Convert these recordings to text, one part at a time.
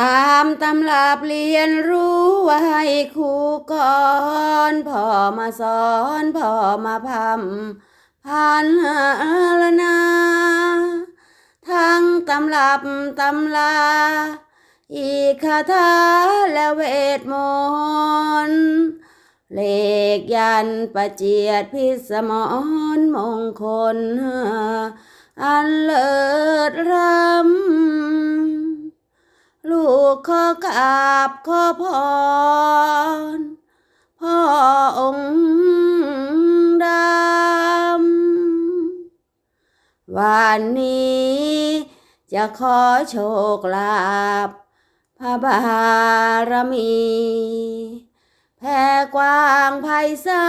ตามตำราเรียนรู้ไว้ครูก่อนพ่อมาสอนพ่อมาพำพันลนาทั้งตำรับตำลา อีกคาถาและเวทมนต์เลขยันประเจียดพิสมรมงคล อันเลิศรำ กขอกราบขอพรพ่อองค์ดำวันนี้จะขอโชคลาภพระบารมี แผ่กว้างไพศา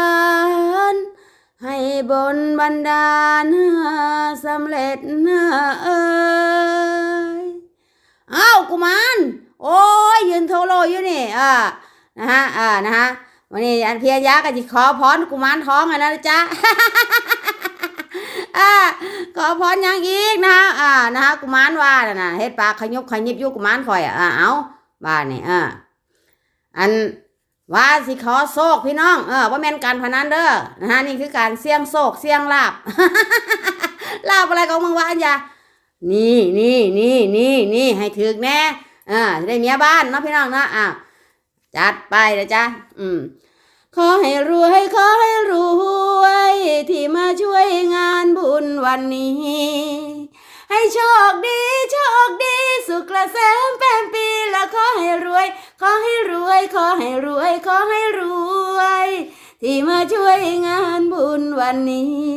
ลให้บนบันดาลสำเร็จเอ่ยอ้าวกุมาร โอ้ยยืนโทโลอยู่นี่เอ่านะฮะเอ่านะฮะวันนี้อันเพียรยาก็จะขอพรกุมารท้องอะนะจ๊ะอ่าขอพรยังอีกนะฮะอ่านะฮะกุมารว่าน่ะเฮ็ดปากขยุบขยิบอยู่กุมารคอยอะอ่าเอาบ้านนี่อ่าอันว่าสิขอโชคพี่น้องเออว่าแม่นการพนันเด้อนะฮะนี่คือการเสี่ยงโชคเสี่ยงลาบลาบอะไรของมึงวะอันยานี่นี่นี่นี่นี่ให้ถึกแน่ อ่าจะได้เมียบ้านเนาะพี่น้องเนาะอ่าจัดไปเลยจ้ะอืมขอให้รวยขอให้รวย ที่มาช่วยงานบุญวันนี้ ให้โชคดีโชคดี สุขกระแสมแปมปีและขอให้รวย ขอให้รวย ขอให้รวย ขอให้รวย ที่มาช่วยงานบุญวันนี้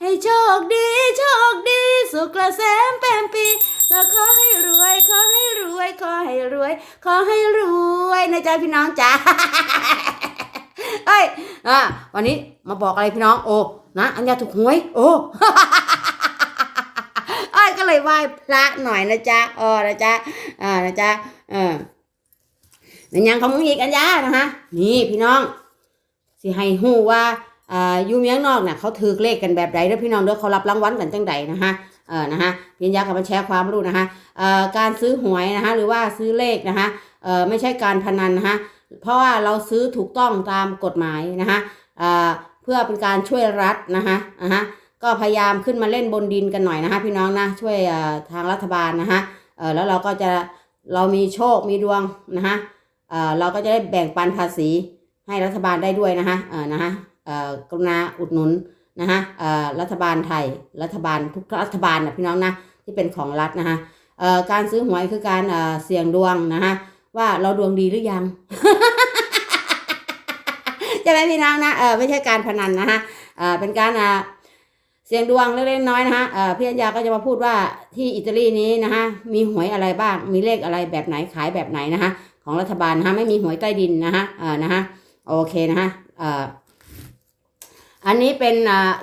ให้โชคดีโชคดี สุขกระแสมแปมปี แล้วขอให้รวย ขอให้รวย ขอให้รวย ขอให้รวยนะจ๊ะพี่น้องจ้าเอ้ยอ่าวันนี้มาบอกอะไรพี่น้อง โอ้ นะ อัญญาถูกหวย โอ้เอ้ยก็เลยไหว้พระหน่อยนะจ๊ะเออนะจ๊ะอ่านะจ๊ะเออเป็นยังของมึงอีกอัญญานะฮะ นี่พี่น้อง สิให้ฮู้ว่าอ่าอยู่เมียงนอกน่ะเขาถือเลขกันแบบใดเด้อพี่น้องเด้อเขารับรางวัลกันจังใดนะฮะ เออนะฮะพี่ยักษ์กับมาแชร์ความรู้นะฮะเอ่อการซื้อหวยนะฮะหรือว่าซื้อเลขนะฮะเอ่อไม่ใช่การพนันนะฮะเพราะว่าเราซื้อถูกต้องตามกฎหมายนะฮะเอ่อเพื่อเป็นการช่วยรัฐนะฮะอ่าฮะก็พยายามขึ้นมาเล่นบนดินกันหน่อยนะฮะพี่น้องนะช่วยเอ่อทางรัฐบาลนะฮะเออแล้วเราก็จะเรามีโชคมีดวงนะฮะเออเราก็จะได้แบ่งปันภาษีให้รัฐบาลได้ด้วยนะฮะเออนะฮะเอ่อกรุณาอุดหนุน นะฮะอ่อรัฐบาลไทย รัฐบาลทุกรัฐบาลนะพี่น้องนะที่เป็นของรัฐนะฮะเอ่อการซื้อหวยคือการเอ่อเสี่ยงดวงนะฮะว่าเราดวงดีหรือยังใช่ไหมพี่น้องนะเออไม่ใช่การพนันนะฮะเออเป็นการอ่าเสี่ยงดวงเล็กๆน้อยๆนะฮะเออพี่อัญญาก็จะมาพูดว่าที่อิตาลีนี้นะฮะมีหวยอะไรบ้างมีเลขอะไรแบบไหนขายแบบไหนนะฮะของรัฐบาลนะฮะไม่มีหวยใต้ดินนะฮะเออนะฮะโอเคนะฮะเออ อันนี้เป็น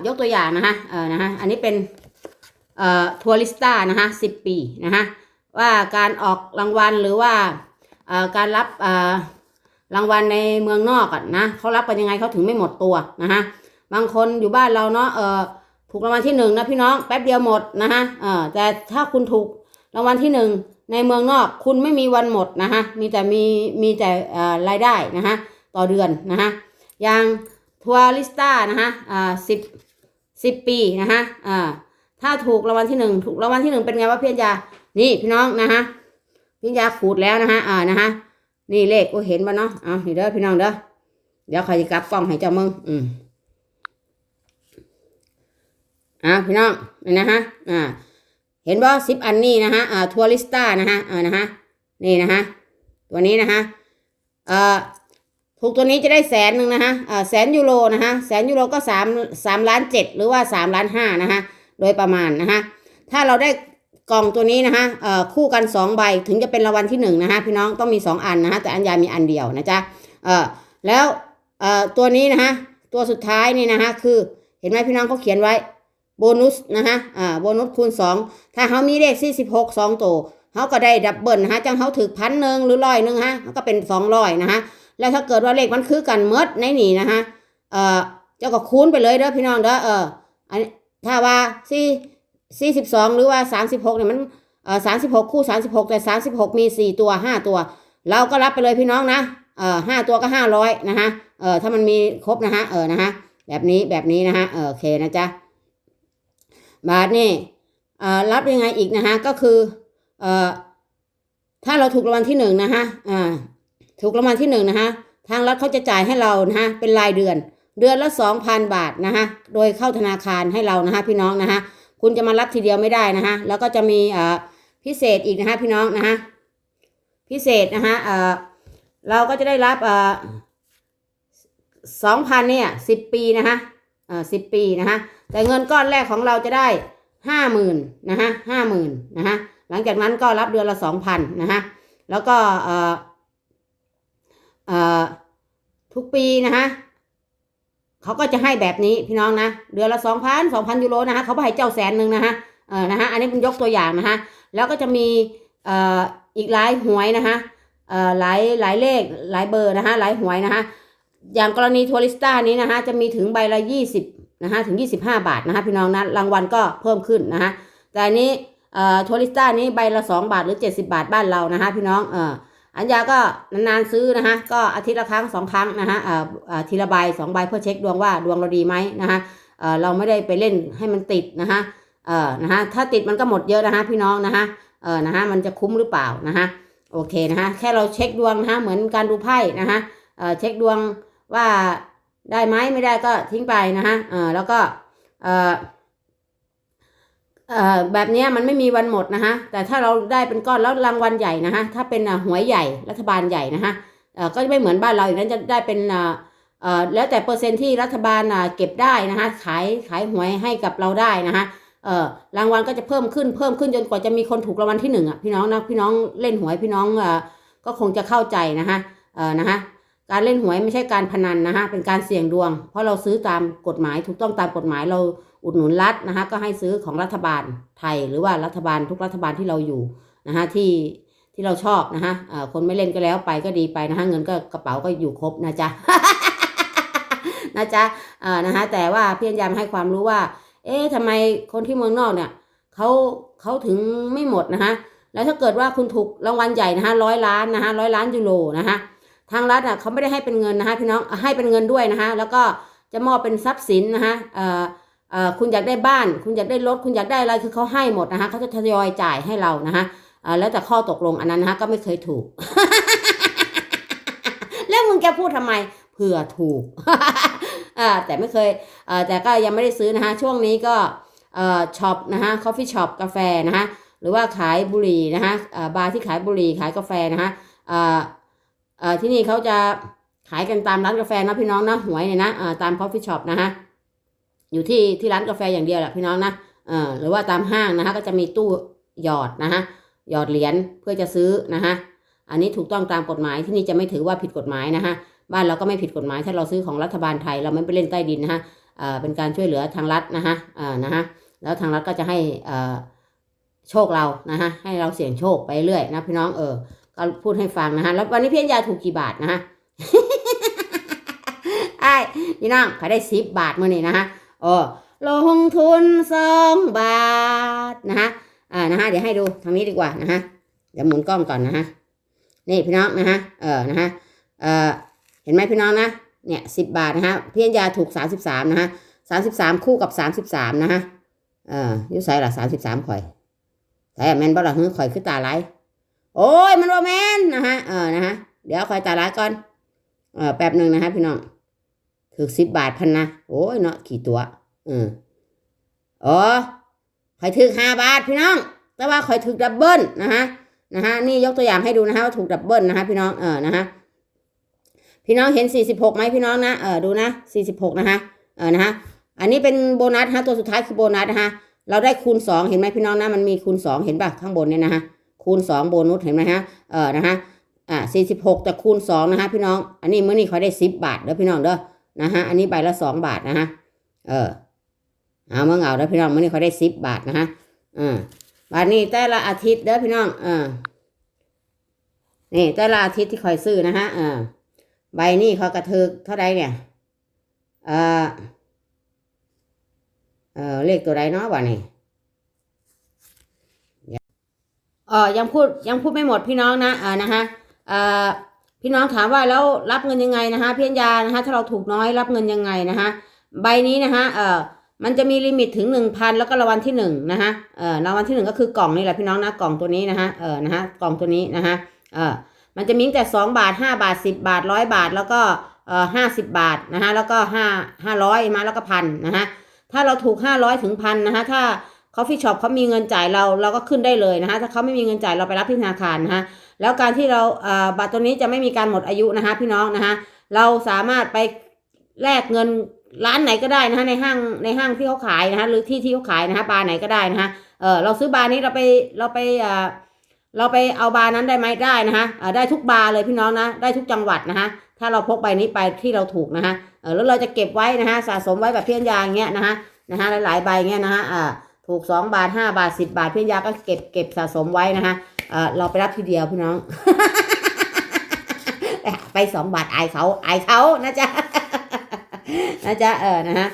ยกตัวอย่างนะฮะเออนะฮะอันนี้เป็นเอ่อทัวริสต้านะฮะสิบปีนะฮะว่าการออกรางวัลหรือว่าเอ่อการรับเอ่อรางวัลในเมืองนอกอะนะเขารับกันยังไงเขาถึงไม่หมดตัวนะฮะบางคนอยู่บ้านเราเนาะเออถูกรางวัลที่หนึ่งนะพี่น้องแป๊บเดียวหมดนะฮะเออแต่ถ้าคุณถูกรางวัลที่หนึ่งในเมืองนอกคุณไม่มีวันหมดนะฮะมีแต่มีมีแต่รายได้นะฮะต่อเดือนนะฮะอย่าง ทัวริสต้านะฮะอ่าสิบสิบปีนะฮะอ่าถ้าถูกรางวัลที่หนึ่งถูกรางวัลที่หนึ่งเป็นไงวะพี่อัญญานี่พี่น้องนะฮะพี่อัญญาขูดแล้วนะฮะอ่านะฮะนี่เลขก็เห็นปะเนาะเอานี่เด้อพี่น้องเด้อเดี๋ยวใครจะกลับกล้องให้เจ้ามึงอืมอ่าพี่น้องนี่นะฮะอ่าเห็นบ่สิบอันนี้นะฮะอ่าทัวริสต้านะฮะอ่านะฮะนี่นะฮะตัวนี้นะฮะเอ่อ ถูกตัวนี้จะได้แสนหนึ่งนะฮะเอ่อแสนยูโรนะฮะแสนยูโรก็สามสามล้านเจ็ดหรือว่าสามล้านห้านะฮะโดยประมาณนะฮะถ้าเราได้กล่องตัวนี้นะฮะเอ่อคู่กันสองใบถึงจะเป็นรางวัลที่หนึ่งนะฮะพี่น้องต้องมีสองอันนะฮะแต่อันยามีอันเดียวนะจ๊ะเอ่อแล้วเอ่อตัวนี้นะฮะตัวสุดท้ายนี่นะฮะคือเห็นไหมพี่น้องเขาเขียนไว้โบนัสนะฮะอ่าโบนัสคูณสองถ้าเขามีเลขสี่สิบหกสองตัวเขาก็ได้ดับเบิลนะฮะจังเขาถือพันหนึ่งหรือร้อยหนึ่งฮะก็เป็นสองร้อยนะฮะ แล้วถ้าเกิดว่าเลขมันคือกันเมดในนี่นะฮะเอ่อเจ้าก็คูณไปเลยเด้อพี่น้องเด้อเอออันถ้าว่าสี่สี่สิบสองหรือว่าสามสิบหกเนี่ยมันเออสามสิบหกคู่สามสิบหกแต่สามสิบหกมีสี่ตัวห้าตัว เราก็รับไปเลยพี่น้องนะเออห้าตัวก็ห้าร้อยนะฮะเออถ้ามันมีครบนะฮะเออนะฮะแบบนี้แบบนี้นะฮะเออโอเคนะจ๊ะบาทนี่เอ่อรับยังไงอีกนะฮะก็คือเอ่อถ้าเราถูกรางวัลที่หนึ่งนะฮะอ่า ถูกรางวัลที่หนึ่งนะฮะทางรัฐเขาจะจ่ายให้เรานะฮะเป็นรายเดือน เดือนละสองพันบาทนะฮะโดยเข้าธนาคารให้เรานะฮะพี่น้องนะฮะคุณจะมารับทีเดียวไม่ได้นะฮะแล้วก็จะมีเอ่อพิเศษอีกนะฮะพี่น้องนะฮะพิเศษนะฮะเอ่อเราก็จะได้รับเอ่อสองพันเนี่ยสิบปีนะฮะเอ่อสิบปีนะฮะแต่เงินก้อนแรกของเราจะได้ห้าหมื่นนะฮะห้าหมื่นนะฮะหลังจากนั้นก็รับเดือนละสองพันนะฮะแล้วก็เอ่อเอ่อ ทุกปีนะฮะเขาก็จะให้แบบนี้พี่น้องนะเดือนละสองพันสองพันยูโรนะฮะเขาให้เจ้าแสนหนึ่งนะฮะเออนะฮะอันนี้เป็นยกตัวอย่างนะฮะแล้วก็จะมีเอ่ออีกหลายหวยนะฮะเอ่อหลายหลายเลขหลายเบอร์นะฮะหลายหวยนะฮะอย่างกรณีทัวริสต้านี้นะฮะจะมีถึงใบละยี่สิบนะฮะถึงยี่สิบห้าบาทนะฮะพี่น้องนะรางวัลก็เพิ่มขึ้นนะฮะแต่อันนี้เอ่อทัวริสต้านี้ใบละสองบาทหรือเจ็ดสิบาทบ้านเรานะฮะพี่น้องเออ อัญญาก็นานๆซื้อนะฮะก็อาทิตย์ละครั้งสองครั้งนะฮะเอ่อทีละใบสองใบเพื่อเช็คดวงว่าดวงเราดีไหมนะฮะเอ่อเราไม่ได้ไปเล่นให้มันติดนะฮะเอ่อนะฮะถ้าติดมันก็หมดเยอะนะฮะพี่น้องนะฮะเออนะฮะมันจะคุ้มหรือเปล่านะฮะโอเคนะฮะแค่เราเช็คดวงนะฮะเหมือนการดูไพ่นะฮะเอ่อเช็คดวงว่าได้ไหมไม่ได้ก็ทิ้งไปนะฮะเออแล้วก็เอ่อเอ่อ แบบนี้มันไม่มีวันหมดนะฮะแต่ถ้าเราได้เป็นก้อนแล้วรางวัลใหญ่นะฮะถ้าเป็นหวยใหญ่รัฐบาลใหญ่นะฮะเออก็จะไม่เหมือนบ้านเราอย่างนั้นจะได้เป็นเอ่อแล้วแต่เปอร์เซ็นต์ที่รัฐบาลอะเก็บได้นะฮะขายขายหวยให้กับเราได้นะฮะรางวัลก็จะเพิ่มขึ้นเพิ่มขึ้นจนกว่าจะมีคนถูกรางวัลที่หนึ่งอะพี่น้องนะพี่น้องเล่นหวยพี่น้องเออก็คงจะเข้าใจนะฮะเออนะฮะการเล่นหวยไม่ใช่การพนันนะฮะเป็นการเสี่ยงดวง เพราะเราซื้อตามกฎหมายถูกต้องตามกฎหมายเรา อุดหนุนรัฐนะฮะก็ให้ซื้อของรัฐบาลไทย หรือว่ารัฐบาลทุกรัฐบาลที่เราอยู่นะฮะที่ที่เราชอบนะฮะเออคนไม่เล่นก็แล้วไปก็ดีไปนะฮะเงินก็กระเป๋าก็อยู่ครบนะจ๊ะนะจ๊ะเออนะฮะแต่ว่าเพี่อัญญามให้ความรู้ว่า เอ๊ะทำไมคนที่เมืองนอกเนี่ยเขาเขาถึงไม่หมดนะฮะแล้วถ้าเกิดว่าคุณถูกรางวัลใหญ่นะฮะร้อยล้านนะฮะร้อยล้านยูโรนะฮะทางรัฐอะเขาไม่ได้ให้เป็นเงินนะฮะพี่น้องให้เป็นเงินด้วยนะฮะแล้วก็จะมอบเป็นทรัพย์สินนะฮะเอ่อเอ่อ คุณอยากได้บ้าน คุณอยากได้รถ คุณอยากได้อะไร คือเขาให้หมดนะคะเขาจะทยอยจ่ายให้เรานะคะเออแล้วแต่ข้อตกลงอันนั้นนะคะก็ไม่เคยถูก แล้วมึงแกพูดทำไม เผื่อถูกอ่าแต่ไม่เคยเออแต่ก็ยังไม่ได้ซื้อนะคะช่วงนี้ก็เออช็อปนะคะคอฟฟี่ช็อปกาแฟนะคะหรือว่าขายบุหรี่นะคะเออบาร์ที่ขายบุหรี่ขายกาแฟนะคะเออเออที่นี่เขาจะขายกันตามร้านกาแฟนะพี่น้องนะหวยเนี่ยนะเออตามคอฟฟี่ช็อปนะคะ อยู่ที่ที่ร้านกาแฟอย่างเดียวแหละพี่น้องนะเอ่อหรือว่าตามห้างนะคะก็จะมีตู้หยอดนะคะหยอดเหรียญเพื่อจะซื้อนะคะอันนี้ถูกต้องตามกฎหมายที่นี่จะไม่ถือว่าผิดกฎหมายนะคะบ้านเราก็ไม่ผิดกฎหมาย ถ้าเราซื้อของรัฐบาลไทยเราไม่ไปเล่นใต้ดินนะคะเอ่อเป็นการช่วยเหลือทางรัฐนะคะเอ่อนะคะแล้วทางรัฐก็จะให้เอ่อโชคเรานะคะให้เราเสี่ยงโชคไปเรื่อยนะพี่น้องเออก็พูดให้ฟังนะคะแล้ววันนี้พี่อัญญาถูกกี่บาทนะคะไอ้พี่น้องขายได้สิบบาทมื่อนี้นะคะ โอ้ลงทุนสองบาทนะฮะอ่านะฮะเดี๋ยวให้ดูทางนี้ดีกว่านะฮะเดี๋ยวหมุนกล้องก่อนนะฮะนี่พี่น้องนะฮะเออนะฮะเออเห็นไหมพี่น้องนะเนี่ยสิบบาทนะฮะพี่อัญญาถูกสามสิบสามนะฮะสามสิบสามคู่กับสามสิบสามนะฮะเอออยุใส่ละสามสิบสามข่อยใส่แมนบ่ละหื้อข่อยคือตาไหลโอ้ยมันโรแมนนะฮะเออนะฮะเดี๋ยวข่อยตาไหลก่อนเออแป๊บหนึ่งนะฮะพี่น้อง ถือสิบบาทพันนะโอ้ยเนาะขี่ตัวอืมอ๋อข่อยถือห้าบาทพี่น้อง แต่ว่าข่อยถือดับเบิลนะฮะนะฮะนี่ยกตัวอย่างให้ดูนะฮะว่าถูกดับเบิลนะฮะพี่น้องเออนะฮะพี่น้องเห็นสี่สิบหกไหมพี่น้องนะเออดูนะสี่สิบหกนะฮะเออนะฮะอันนี้เป็นโบนัสฮะตัวสุดท้ายคือโบนัสนะฮะเราได้คูณสองเห็นไหมพี่น้องนะมันมีคูณสองเห็นป่ะข้างบนเนี่ยนะฮะคูณสองโบนัสเห็นไหมฮะเออนะฮะอ่าสี่สิบหกแต่คูณสองนะฮะพี่น้อง อันนี้เมื่อนี้เขาได้สิบบาทเด้อพี่น้องเด้อ นะฮะอันนี้ใบละสองบาทนะฮะเออเอาเมื่อเอาเด้อพี่น้องมื่อนี้เขาได้สิบบาทนะฮะอ่าบาทนี้แต่ละอาทิตย์เด้อพี่น้องอ่านี่แต่ละอาทิตย์ที่คอยซื้อนะฮะอ่าใบนี้เขากระเทึกเท่าไรเนี่ยเออเออเลขตัวใดเนาะบ่นี่ออยังพูดยังพูดไม่หมดพี่น้องนะเออนะคะเออ พี่น้องถามว่าแล้วรับเงินยังไงนะคะพี่อัญญานะคะถ้าเราถูกน้อยรับเงินยังไงนะคะใบนี้นะคะเออมันจะมีลิมิตถึงหนึ่งพันแล้วก็รางวัลที่หนึ่งนะคะเออรางวัลที่หนึ่งก็คือกล่องนี่แหละพี่น้องนะกล่องตัวนี้นะคะเออนะคะกล่องตัวนี้นะคะเออมันจะมีตั้งแต่สองบาทห้าบาทสิบบาทร้อยบาท แล้วก็เออห้าสิบบาทนะคะแล้วก็ห้าห้าร้อยมาแล้วก็พันนะคะถ้าเราถูกห้าร้อยถึงพันนะคะถ้า c o f ฟ e ช็อปเขามีเงินจ่ายเราเราก็ขึ้นได้เลยนะคะถ้าเขาไม่มีเงินจ่ายเราไปรับที่ธนาคารนะคะ แล้วการที่เราอ่อบัตรตัวนี้จะไม่มีการหมดอายุนะคะพี่น้องนะคะเราสามารถไปแลกเงินร้านไหนก็ได้นะคะในห้างในห้างที่เขาขายนะคะหรือที่ที่เขาขายนะคะบาร์ไหนก็ได้นะคะเออเราซื้อบาร์นี้เราไปเราไปเอ่อเราไปเอาบาร์นั้นได้ไหมได้นะคะได้ทุกบาร์เลยพี่น้องนะได้ทุกจังหวัดนะคะถ้าเราพกใบนี้ไปที่เราถูกนะคะเออแล้วเราจะเก็บไว้นะคะสะสมไว้แบบเพี้ยนยาอย่างเงี้ยนะคะนะคะหลายๆใบเงี้ยนะคะอ่าถูกสองบาทห้าบาทสิบาท เพี่ยาก็เก็บเก็บสะสมไว้นะคะ เออเราไปรับทีเดียวพี่น้อง ไปสองบาทอายเขาอายเขานะจ๊ะนะจ๊ะเออนะฮะ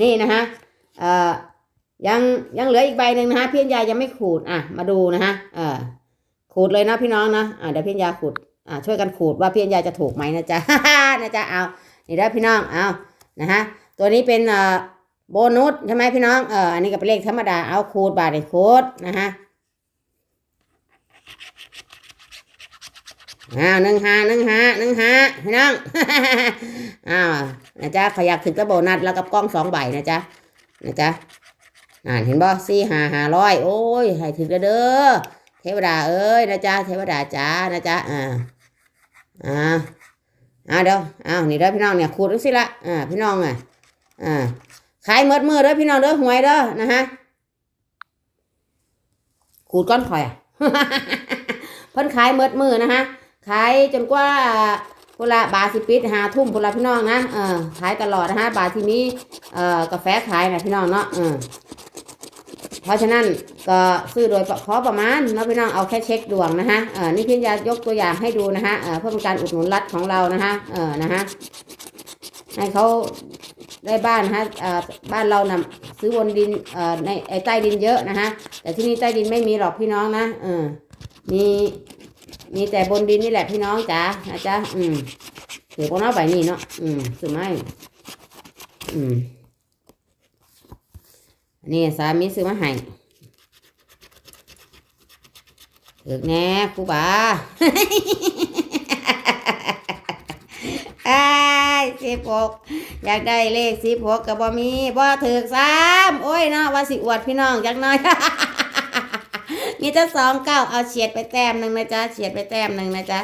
นี่นะฮะเออยังยังเหลืออีกใบหนึ่งนะฮะพี่ยายังไม่ขูดอะมาดูนะฮะเออขูดเลยนะพี่น้องนะอะเดี๋ยวพี่ยาขูดอะช่วยกันขูดว่าพี่ยาจะถูกไหมนะจ๊ะนะจ๊ะเอานี่ได้พี่น้องเอานะฮะตัวนี้เป็นเอ่อโบนัสใช่ไหมพี่น้องเอออันนี้ก็เป็นเลขธรรมดาเอาคูดบาทเลยคูดนะฮะ อ้าวหนึ่งหาหนึ่งหาหนึ่งหาพี่น้องอ้าวนะจ๊ะขยากถึงกระโบนัสแล้วกับกล้องสองใบนะจ๊ะนะจ๊ะอ่านเห็นบ่สี่หาหาร้อยโอ้ยให้ถึงเด้อเด้อเทวดาเอ้ยนะจ๊ะเทวดาจ้านะจ๊ะอ่าอ่าอ่าเดี๋ยวอ้าวนี่เด้อพี่น้องเนี่ยขูดดูสิละอ่าพี่น้องอะอ่าขายหมดมือเด้อพี่น้องเด้อหวยเด้อนะฮะขูดก้อนข่อยอะเพิ่นขายหมดมือนะฮะ ขายจนกว่าพละบาสิปิดหาทุ่มพละพี่น้องนะเออขายตลอดนะฮะบาทที่นี้เอ่อกาแฟขายนะพี่น้องเนาะเออเพราะฉะนั้นก็ซื้อโดยขอประมาณเนาะพี่น้องเอาแค่เช็คดวงนะฮะเออนี่พี่ยายกตัวอย่างให้ดูนะฮะเออเพื่อเป็นการอุดหนุนรัฐของเรานะฮะเออนะฮะให้เขาได้บ้านนะฮะบ้านเรานะ่ะซื้อบนดินในใต้ดินเยอะนะฮะแต่ที่นี่ใต้ดินไม่มีหรอกพี่น้องนะเออมี มีแต่บนดินนี่แหละพี่น้องจ๋านะจ๊ะอืมถือพวกน้องใบนี่เนาะอืมถือไม่อืมนี่สามีซื้อมาให้ถือแน่ครูบาไอ้สิบหกอยากได้เลขสิบหกกับบ่มีบ่ถือซ้ำโอ้ยเนาะว่าสิอวดพี่น้องจักหน่อย มีแต่สองเก้าเอาเฉียดไปแต้มหนึ่งนะจ๊ะเฉียดไปแต้มหนึ่งนะจ๊ะ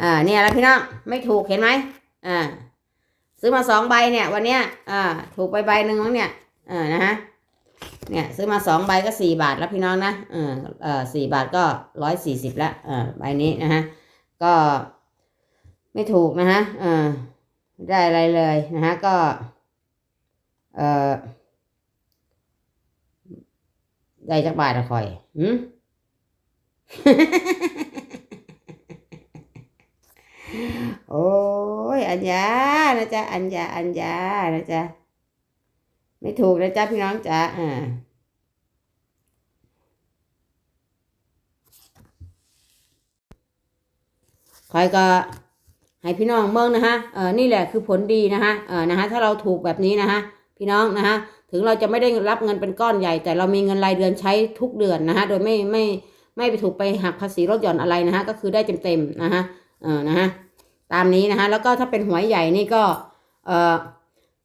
อ่าเนี่ยแล้วพี่น้องไม่ถูกเห็นไหมอ่าซื้อมาสองใบเนี่ย วันเนี้ยอ่าถูกไปใบหนึ่งมั้งเนี่ยอ่านะฮะเนี่ยซื้อมาสองใบก็สี่บาทแล้วพี่น้องนะเออเออสี่บาทก็ร้อยสี่สิบละอ่าใบนี้นะฮะก็ไม่ถูกนะฮะเออไม่ได้อะไรเลยนะฮะก็เออได้จักบาทละคอยหืม โอ้ยอัญญานะจ๊ะอัญญาอัญญานะจ๊ะไม่ถูกนะจ๊ะพี่น้องจ๊ะอ่าคอยก็ให้พี่น้องเมืองนะฮะเออนี่แหละคือผลดีนะฮะเออนะฮะถ้าเราถูกแบบนี้นะฮะพี่น้องนะฮะถึงเราจะไม่ได้รับเงินเป็นก้อนใหญ่ แต่เรามีเงินรายเดือนใช้ทุกเดือนนะฮะโดยไม่ไม่ไม่ไปถูกไปหักภาษีลดหย่อนอะไรนะฮะก็คือได้เต็มๆนะฮะเออนะฮะตามนี้นะฮะแล้วก็ถ้าเป็นหวยใหญ่นี่ก็เออ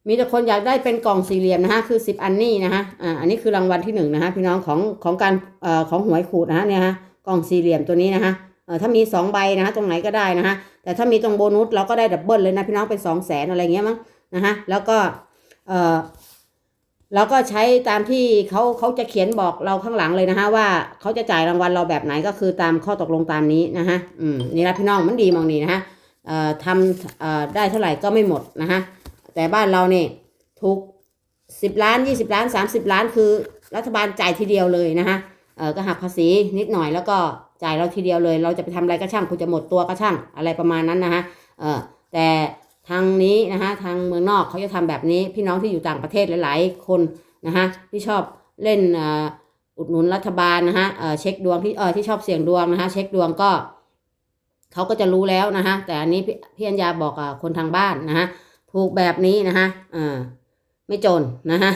มีแต่คนอยากได้เป็นกล่องสี่เหลี่ยมนะฮะคือสิบอันนี่นะฮะอ่าอันนี้คือรางวัลที่หนึ่งนะฮะพี่น้องของของการเอ่อของหวยขูดนะฮะเนี่ยฮะกล่องสี่เหลี่ยมตัวนี้นะฮะเออถ้ามีสองใบนะฮะตรงไหนก็ได้นะฮะแต่ถ้ามีตรงโบนัสเราก็ได้ดับเบิลเลยนะพี่น้องเป็นสองแสนอะไรเงี้ยมั้งนะฮะแล้วก็เออ เราก็ใช้ตามที่เขาเขาจะเขียนบอกเราข้างหลังเลยนะฮะว่าเขาจะจ่ายรางวัลเราแบบไหนก็คือตามข้อตกลงตามนี้นะฮะอืมนี่นะพี่น้องมันดีมองนี่นะฮะเอ่อทำเอ่อได้เท่าไหร่ก็ไม่หมดนะฮะแต่บ้านเราเนี่ยถูกสิบล้านยี่สิบล้านสามสิบล้านคือ รัฐบาลจ่ายทีเดียวเลยนะฮะเออก็หักภาษีนิดหน่อยแล้วก็จ่ายเราทีเดียวเลย เราจะไปทำอะไรก็ช่างคุณจะหมดตัวก็ช่างอะไรประมาณนั้นนะฮะเออแต่ ทางนี้นะฮะทางเมืองนอกเขาจะทำแบบนี้ พี่น้องที่อยู่ต่างประเทศหลาย ๆ คนนะฮะที่ชอบเล่นอุดหนุนรัฐบาลนะฮะเช็คดวงที่เออที่ชอบเสี่ยงดวงนะฮะเช็คดวงก็เขาก็จะรู้แล้วนะฮะแต่อันนี้พี่อัญญาบอกกับคนทางบ้านนะฮะถูกแบบนี้นะฮะเออไม่จนนะฮะ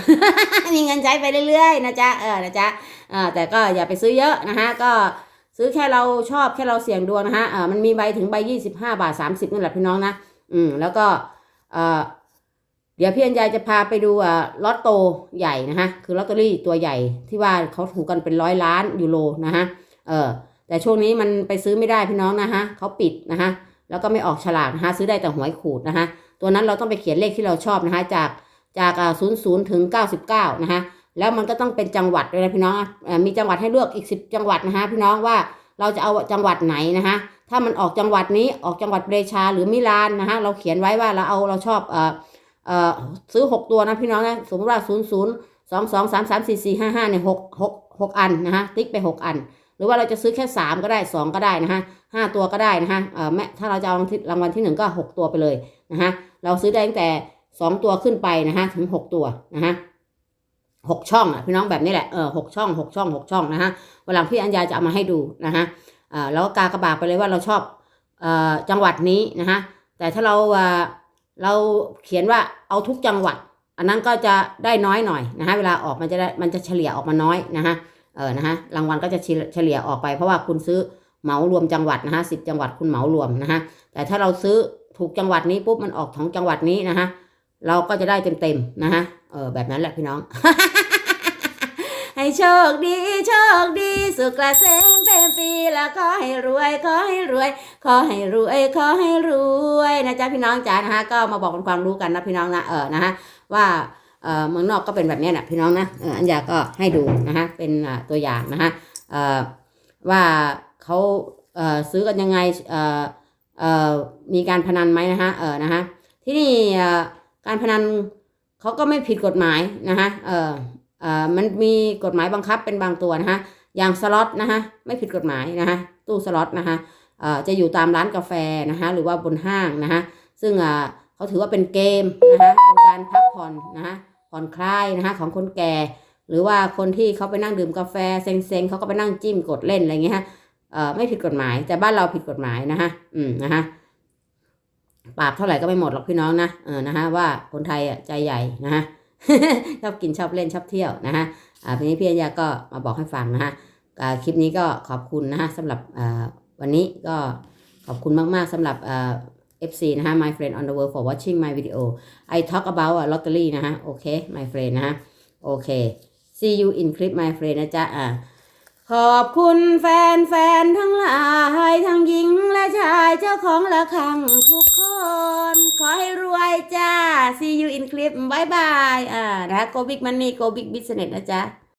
มีเงินใช้ไปเรื่อยๆนะจ๊ะเออนะจ๊ะเออแต่ก็อย่าไปซื้อเยอะนะฮะก็ซื้อแค่เราชอบแค่เราเสี่ยงดวงนะฮะเออมันมีใบถึงใบยี่สิบห้าบาทสามสิบนั่นแหละพี่น้องนะ อืม แล้วก็เออเดี๋ยวพี่อัญญาจะพาไปดูอ่าลอตโตใหญ่นะฮะ คือลอตเตอรี่ตัวใหญ่ที่ว่าเขาถูกกันเป็นร้อยล้านยูโรนะฮะ เออ แต่ช่วงนี้มันไปซื้อไม่ได้พี่น้องนะฮะเขาปิดนะฮะ แล้วก็ไม่ออกฉลากนะฮะ ซื้อได้แต่หวยขูดนะฮะ ตัวนั้นเราต้องไปเขียนเลขที่เราชอบนะฮะ จากจากศูนย์ศูนย์ถึงเก้าสิบเก้านะฮะ แล้วมันก็ต้องเป็นจังหวัดด้วยนะพี่น้อง มีจังหวัดให้เลือกอีกสิบจังหวัดนะฮะพี่น้องว่าเราจะเอาจังหวัดไหนนะฮะ ถ้ามันออกจังหวัดนี้ออกจังหวัดเบรชาหรือมิลานนะฮะเราเขียนไว้ว่าเราเอาเราชอบเอ่อเอ่อซื้อหกตัวนะพี่น้องนะสมมติว่าศูนย์ศูนย์สองสองสามสามสี่สี่ห้าห้าเนี่ยหกหกหกอันนะฮะติ๊กไปหกอัน หรือว่าเราจะซื้อแค่สามก็ได้สองก็ได้นะฮะห้าตัวก็ได้นะฮะเอ่อแม่ถ้าเราจะเอารางวัลที่รางวัลที่หนึ่งก็หกตัวไปเลยนะฮะเราซื้อได้ตั้งแต่สองตัวขึ้นไปนะฮะถึงหกตัวนะฮะหกช่องอะพี่น้องแบบนี้แหละเออหกช่องหกช่องหกช่องนะฮะวันหลังพี่อัญญาจะเอามาให้ดูนะฮะ เอ่อแล้วก็กากระบาดไปเลยว่าเราชอบอจังหวัดนี้นะฮะแต่ถ้าเราเราเขียนว่าเอาทุกจังหวัด อันนั้นก็จะได้น้อยหน่อยนะฮะเวลาออกมันจะได้มันจะเฉลี่ยออกมาน้อยนะฮะเออนะฮะรางวัลก็จะเฉลี่ยออกไปเพราะว่าคุณซื้อเหมารวมจังหวัดนะฮะสิบจังหวัดคุณเหมารวมนะฮะแต่ถ้าเราซื้อถูกจังหวัดนี้ปุ๊บมันออกของจังหวัดนี้นะฮะเราก็จะได้เต็มๆนะฮะเออแบบนั้นแหละพี่น้อง โชคดี โชคดี สุขกระเซ็งเต็มปีแล้วขอให้รวยขอให้รวย ขอให้รวยขอให้รวยนะจ๊ะพี่น้องจ๋านะฮะก็มาบอกเป็นความรู้กันนะพี่น้องนะเออนะฮะว่าเออเมืองนอกก็เป็นแบบนี้นะพี่น้องนะเอออันยาก็ให้ดูนะฮะเป็นตัวอย่างนะฮะเออว่าเขาเออซื้อกันยังไงเออเออมีการพนันไหมนะฮะเออนะฮะที่นี่เออการพนันเขาก็ไม่ผิดกฎหมายนะฮะเออ มันมีกฎหมายบังคับเป็นบางตัวนะฮะอย่างสล็อตนะฮะไม่ผิดกฎหมายนะฮะตู้สล็อตนะฮะจะอยู่ตามร้านกาแฟนะคะหรือว่าบนห้างนะคะซึ่งเขาถือว่าเป็นเกมนะคะเป็นการพักผ่อนนะคะผ่อนคลายนะคะของคนแก่ หรือว่าคนที่เขาไปนั่งดื่มกาแฟเซ็งๆเขาก็ไปนั่งจิ้มกดเล่นอะไรเงี้ยฮะไม่ผิดกฎหมาย แต่บ้านเราผิดกฎหมายนะคะอืมนะคะปราบเท่าไหร่ก็ไม่หมดหรอกพี่น้องนะเออนะคะว่าคนไทยอะใจใหญ่นะคะ ชอบกินชอบเล่นชอบเที่ยวนะคะอ่าทีนี้พี่อัญญาก็มาบอกให้ฟังนะคะอ่าคลิปนี้ก็ขอบคุณนะคะสำหรับอ่าวันนี้ก็ขอบคุณมาก ๆสำหรับเอ่อ FC นะฮะ my friend on the world for watching my video I talk about a lottery นะฮะโอเค my friend นะฮะโอเค see you in clip my friend นะจ๊ะอ่าขอบคุณแฟนแฟนทั้งหลายทั้งหญิงและชายเจ้าของละครังทุก ขอให้รวยจ้า see you in clip บายบายอ่านะ go big money go big business นะจ๊ะ